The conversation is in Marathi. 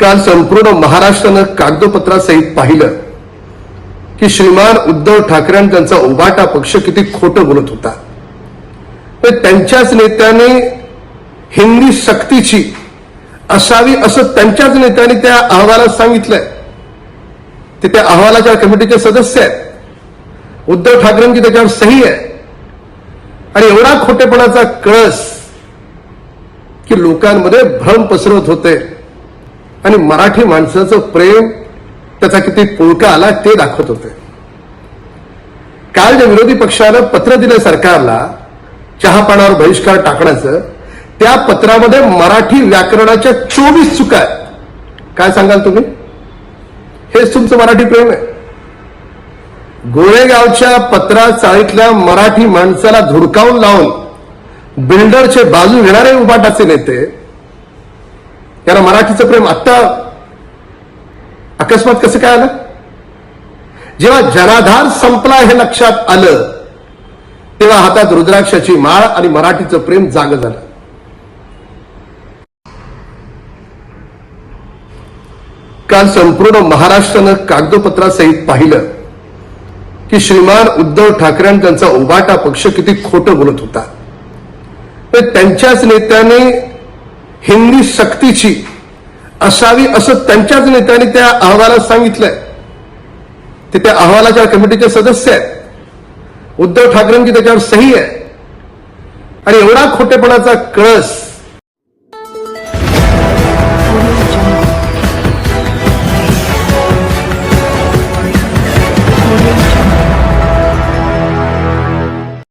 काल संपूर्ण महाराष्ट्रानं कागदोपत्रासहित पाहिलं की श्रीमान उद्धव ठाकरे आणि त्यांचा उबाटा पक्ष किती खोटं बोलत होता. तर त्यांच्याच नेत्याने हिंदी सक्तीची असावी असं त्यांच्याच नेत्यांनी त्या अहवालात सांगितलंय. ते त्या अहवालाच्या कमिटीचे सदस्य आहेत. उद्धव ठाकरेंची त्याच्यावर सही आहे. आणि एवढा खोटेपणाचा कळस की लोकांमध्ये भ्रम पसरवत होते. आणि मराठी माणसाचं प्रेम त्याचा किती पुळका आला ते दाखवत होते. काल ज्या विरोधी पक्षानं पत्र दिलं सरकारला चहा बहिष्कार टाकण्याचं त्या पत्रामध्ये मराठी व्याकरणाच्या चोवीस चुका आहेत. काय सांगाल तुम्ही? हेच तुमचं मराठी प्रेम आहे. गोळेगावच्या पत्रा चाळीतल्या मराठी माणसाला धुडकावून लावून बिल्डरचे बाजू घेणारे उबाटाचे नेते याला मराठीचं प्रेम आत्ता अकस्मात कसं काय आलं? जेव्हा जनाधार संपला हे लक्षात आलं तेव्हा हातात रुद्राक्षाची माळ आणि मराठीचं प्रेम जाग झालं. काल संपूर्ण महाराष्ट्रानं कागदोपत्रासहित पाहिलं की श्रीमान उद्धव ठाकरे आणि त्यांचा उबाटा पक्ष किती खोटं बोलत होता. तर त्यांच्याच नेत्याने हिंदी सक्तीची असावी असं त्यांच्याच नेत्यांनी त्या अहवालात सांगितलंय. ते त्या अहवालाच्या कमिटीचे सदस्य आहेत. उद्धव ठाकरेंची त्याच्यावर सही आहे. आणि एवढा खोटेपणाचा कळस